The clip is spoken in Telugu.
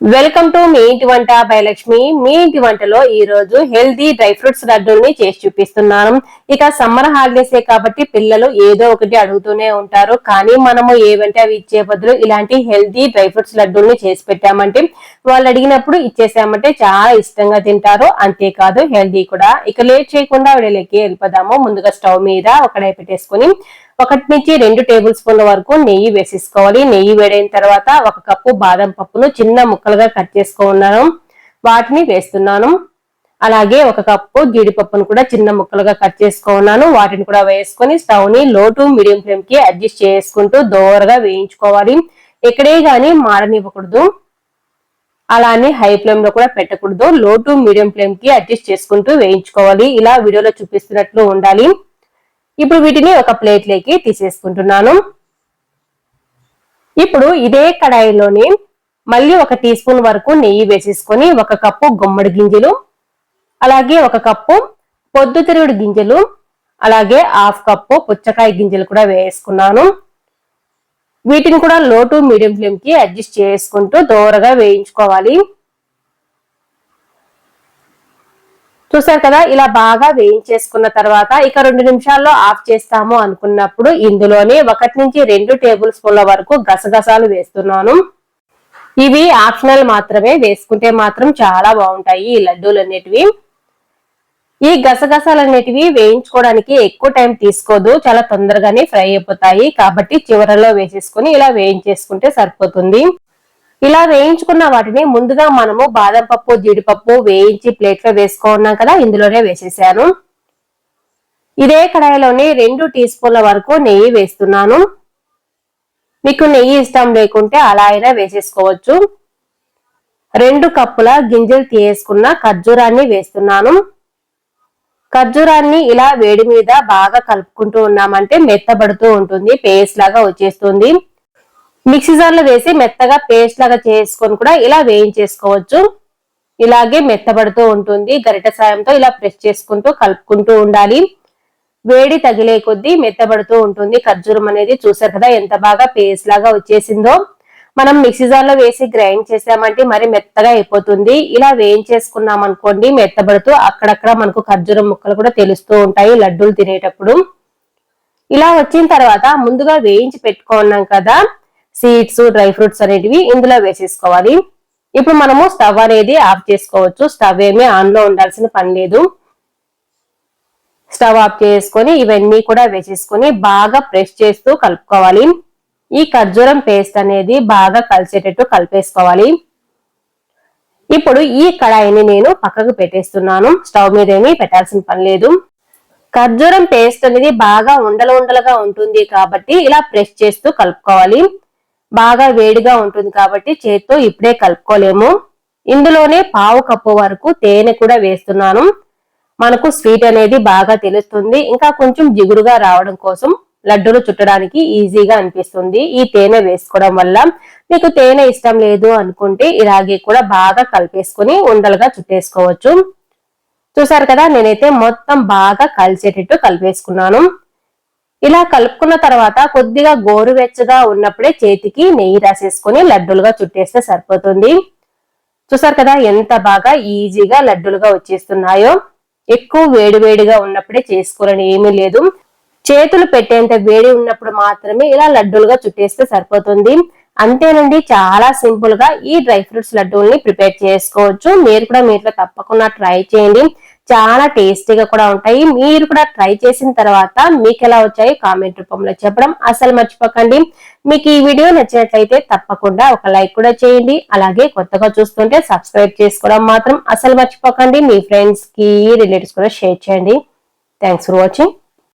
వెల్కమ్ టు మీ ఇంటి వంట బై లక్ష్మి మీ ఇంటి వంటలో ఈ రోజు హెల్దీ డ్రై ఫ్రూట్స్ లడ్డూల్ని చేసి చూపిస్తున్నాను. ఇక సమ్మర్ హాలిడేసే కాబట్టి పిల్లలు ఏదో ఒకటి అడుగుతూనే ఉంటారు. కానీ మనము ఏవంటే అవి ఇచ్చే బదులు ఇలాంటి హెల్దీ డ్రై ఫ్రూట్స్ లడ్డూల్ని చేసి పెట్టామంటే వాళ్ళు అడిగినప్పుడు ఇచ్చేసామంటే చాలా ఇష్టంగా తింటారు. అంతేకాదు హెల్దీ కూడా. ఇక లేట్ చేయకుండా వీడియోలోకి వెళ్ళిపోదాము. ముందుగా స్టవ్ మీద ఒకడై పెట్టేసుకుని ఒకటి నుంచి రెండు టేబుల్ స్పూన్ల వరకు నెయ్యి వేసేసుకోవాలి. నెయ్యి వేడైన తర్వాత ఒక కప్పు బాదం పప్పును చిన్న ముక్కలుగా కట్ చేసుకున్నాను. వాటిని వేస్తున్నాను. అలాగే ఒక కప్పు జీడిపప్పును కూడా చిన్న ముక్కలుగా కట్ చేసుకున్నాను. వాటిని కూడా వేసుకొని స్టవ్ని లో టు మీడియం ఫ్లేమ్కి అడ్జస్ట్ చేసుకుంటూ దోరగా వేయించుకోవాలి. ఎక్కడే గాని మాడనివ్వకూడదు అలానే హై ఫ్లేమ్లో కూడా పెట్టకూడదు. లో టు మీడియం ఫ్లేమ్కి అడ్జస్ట్ చేసుకుంటూ వేయించుకోవాలి. ఇలా వీడియోలో చూపిస్తున్నట్లు ఉండాలి. ఇప్పుడు వీటిని ఒక ప్లేట్లోకి తీసేసుకుంటున్నాను. ఇప్పుడు ఇదే కడాయిలోని మళ్ళీ ఒక టీ స్పూన్ వరకు నెయ్యి వేసేసుకొని ఒక కప్పు గుమ్మడి గింజలు అలాగే ఒక కప్పు పొద్దుతిరుగుడు గింజలు అలాగే హాఫ్ కప్పు పుచ్చకాయ గింజలు కూడా వేసుకున్నాను. వీటిని కూడా లో టు మీడియం ఫ్లేమ్కి అడ్జస్ట్ చేసుకుంటూ దోరగా వేయించుకోవాలి. చూసారు కదా ఇలా బాగా వేయించేసుకున్న తర్వాత ఇక రెండు నిమిషాల్లో ఆఫ్ చేస్తాము అనుకున్నప్పుడు ఇందులోనే ఒకటి నుంచి రెండు టేబుల్ స్పూన్ల వరకు గసగసాలు వేస్తున్నాను. ఇవి ఆప్షనల్ మాత్రమే వేసుకుంటే మాత్రం చాలా బాగుంటాయి ఈ లడ్డూలు అనేటివి ఈ గసగసాలు అనేటివి వేయించుకోవడానికి ఎక్కువ టైం తీసుకోదు చాలా తొందరగానే ఫ్రై అయిపోతాయి కాబట్టి చివరలో వేసేసుకుని ఇలా వేయించేసుకుంటే సరిపోతుంది. ఇలా వేయించుకున్న వాటిని ముందుగా మనము బాదం పప్పు జీడిపప్పు వేయించి ప్లేట్లో వేసుకున్నాం కదా ఇందులోనే వేసేసాను. ఇదే కడాయిలోని రెండు టీ స్పూన్ల వరకు నెయ్యి వేస్తున్నాను. మీకు నెయ్యి ఇష్టం లేకుంటే అలా అయినా వేసేసుకోవచ్చు. రెండు కప్పుల గింజలు తీయేసుకున్న ఖర్జూరాన్ని వేస్తున్నాను. ఖర్జూరాన్ని ఇలా వేడి మీద బాగా కలుపుకుంటూ ఉన్నామంటే మెత్తబడుతూ ఉంటుంది పేస్ట్ లాగా వచ్చేస్తుంది. మిక్సీ జార్లో వేసి మెత్తగా పేస్ట్ లాగా చేసుకొని కూడా ఇలా వేయించేసుకోవచ్చు. ఇలాగే మెత్తబడుతూ ఉంటుంది. గరిట సాయంతో ఇలా ప్రెస్ చేసుకుంటూ కలుపుకుంటూ ఉండాలి. వేడి తగిలే కొద్దీ మెత్తబడుతూ ఉంటుంది. ఖర్జూరం అనేది చూసారు కదా ఎంత బాగా పేస్ట్ లాగా వచ్చేసిందో. మనం మిక్సీ జార్లో వేసి గ్రైండ్ చేసామంటే మరి మెత్తగా అయిపోతుంది. ఇలా వేయించేసుకున్నాం అనుకోండి మెత్తబడుతూ అక్కడక్కడ మనకు ఖర్జూరం ముక్కలు కూడా తెలుస్తూ ఉంటాయి లడ్డూలు తినేటప్పుడు. ఇలా వచ్చిన తర్వాత ముందుగా వేయించి పెట్టుకున్నాం కదా. సీడ్స్ డ్రై ఫ్రూట్స్ అనేటివి ఇందులో వేసేసుకోవాలి. ఇప్పుడు మనము స్టవ్ అనేది ఆఫ్ చేసుకోవచ్చు. స్టవ్ ఏమీ ఆన్లో ఉండాల్సిన పని లేదు. స్టవ్ ఆఫ్ చేసుకొని ఇవన్నీ కూడా వేసేసుకొని బాగా ప్రెస్ చేస్తూ కలుపుకోవాలి. ఈ ఖర్జూరం పేస్ట్ అనేది బాగా కలిసేటట్టు కలిపేసుకోవాలి. ఇప్పుడు ఈ కడాయిని నేను పక్కకు పెట్టేస్తున్నాను. స్టవ్ మీద ఏమీ పెట్టాల్సిన పని లేదు. ఖర్జూరం పేస్ట్ అనేది బాగా ఉండలు ఉండలుగా ఉంటుంది కాబట్టి ఇలా ప్రెస్ చేస్తూ కలుపుకోవాలి. బాగా వేడిగా ఉంటుంది కాబట్టి చేత్తో ఇప్పుడే కలుపుకోలేము. ఇందులోనే పావు కప్పు వరకు తేనె కూడా వేస్తున్నాను. మనకు స్వీట్ అనేది బాగా తెలుస్తుంది. ఇంకా కొంచెం జిగురుగా రావడం కోసం లడ్డూలు చుట్టడానికి ఈజీగా అనిపిస్తుంది ఈ తేనె వేసుకోవడం వల్ల. మీకు తేనె ఇష్టం లేదు అనుకుంటే ఇలాగే కూడా బాగా కలిపేసుకుని ఉండలుగా చుట్టేసుకోవచ్చు. చూసారు కదా నేనైతే మొత్తం బాగా కలిసేటట్టు కలిపేసుకున్నాను. ఇలా కలుపుకున్న తర్వాత కొద్దిగా గోరువెచ్చగా ఉన్నప్పుడే చేతికి నెయ్యి రాసేసుకొని లడ్డూలుగా చుట్టేస్తే సరిపోతుంది. చూసారు కదా ఎంత బాగా ఈజీగా లడ్డూలుగా వచ్చేస్తున్నాయో. ఎక్కువ వేడివేడిగా ఉన్నప్పుడే చేసుకోవాలని ఏమీ లేదు. చేతులు పెట్టేంత వేడి ఉన్నప్పుడు మాత్రమే ఇలా లడ్డూలుగా చుట్టేస్తే సరిపోతుంది. అంతేనండి చాలా సింపుల్గా ఈ డ్రై ఫ్రూట్స్ లడ్డూల్ని ప్రిపేర్ చేసుకోవచ్చు. మీరు కూడా మీట్లో తప్పకుండా ట్రై చేయండి. చాలా టేస్టీగా కూడా ఉంటాయి. మీరు కూడా ట్రై చేసిన తర్వాత మీకు ఎలా వచ్చాయి కామెంట్ రూపంలో చెప్పడం అసలు మర్చిపోకండి. మీకు ఈ వీడియో నచ్చినట్లయితే తప్పకుండా ఒక లైక్ కూడా చేయండి. అలాగే కొత్తగా చూస్తుంటే సబ్స్క్రైబ్ చేసుకోవడం మాత్రం అసలు మర్చిపోకండి. మీ ఫ్రెండ్స్కి రిలేటివ్స్ కూడా షేర్ చేయండి. Thanks for watching.